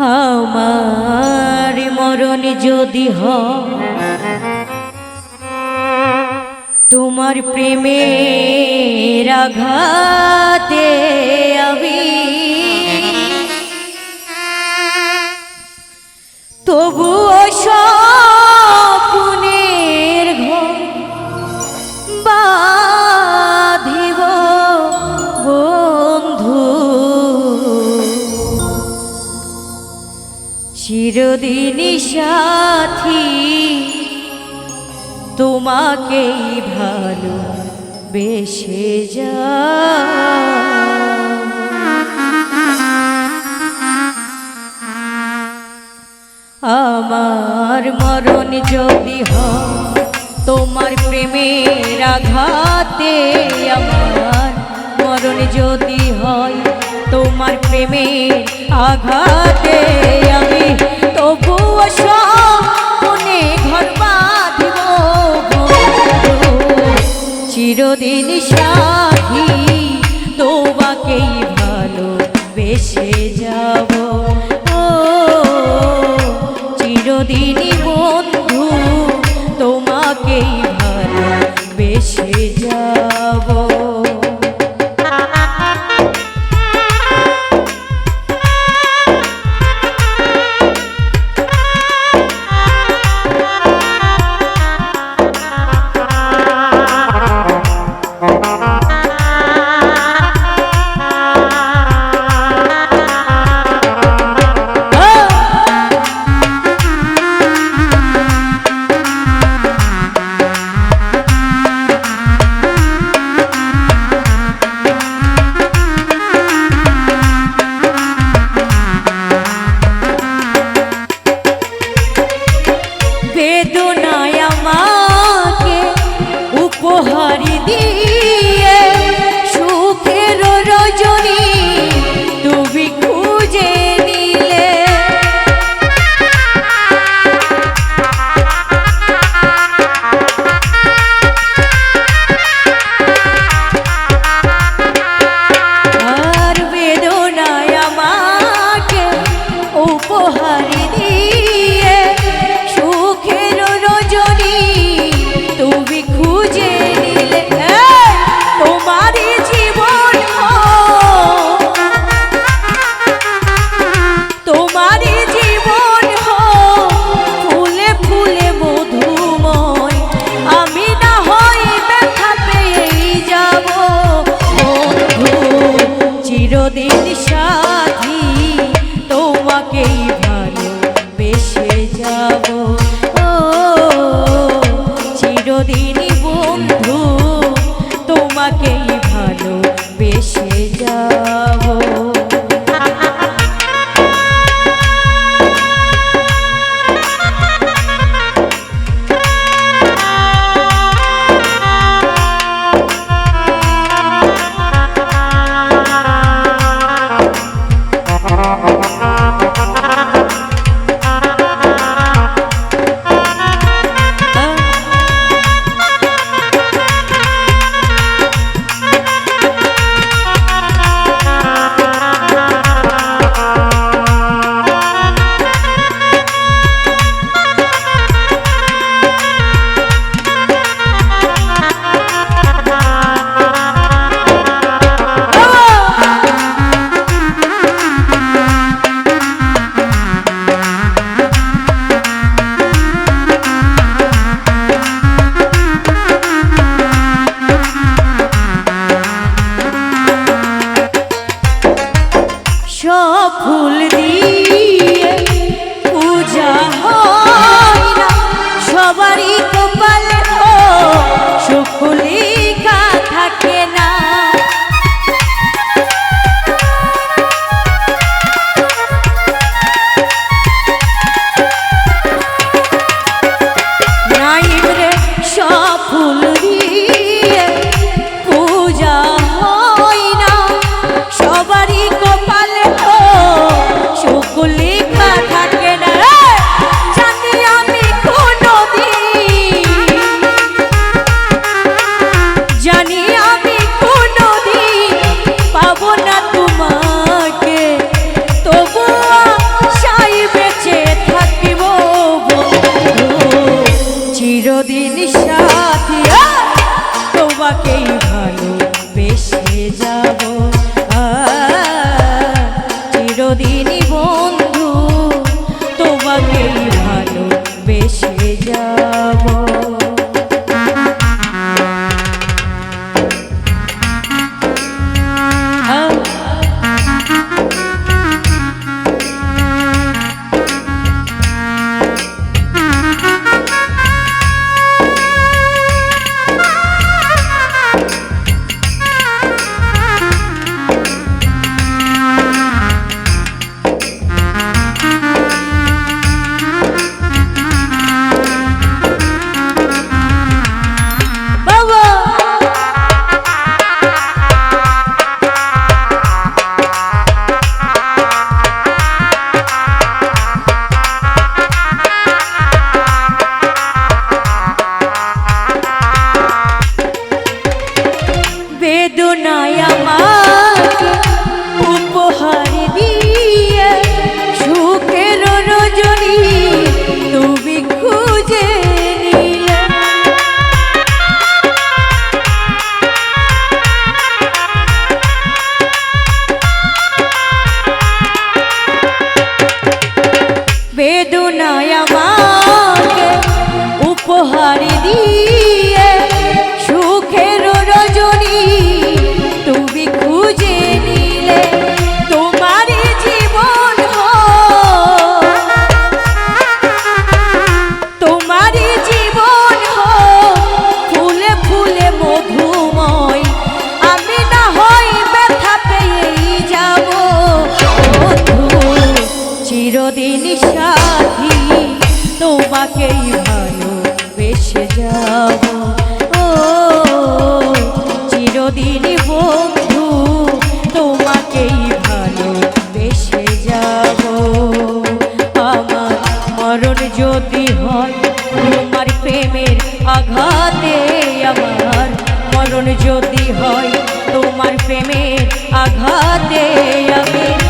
আমার মরণ যদি হ তোমার প্রেমের আঘাতে চিরদিনই সাথী, তোমাকেই ভালো বেশে যা আমার মরণ যদি হ তোমার প্রেমের আঘাতে আমার মরণ যদি হয় তোমার প্রেমে আঘাতে আমি তবুও সনে ঘর বাঁধব চিরদিন সাথী তোমাকেই ভালোবেসে যাব miro মরণ যদি হয় তোমার প্রেমের আঘাতে আমি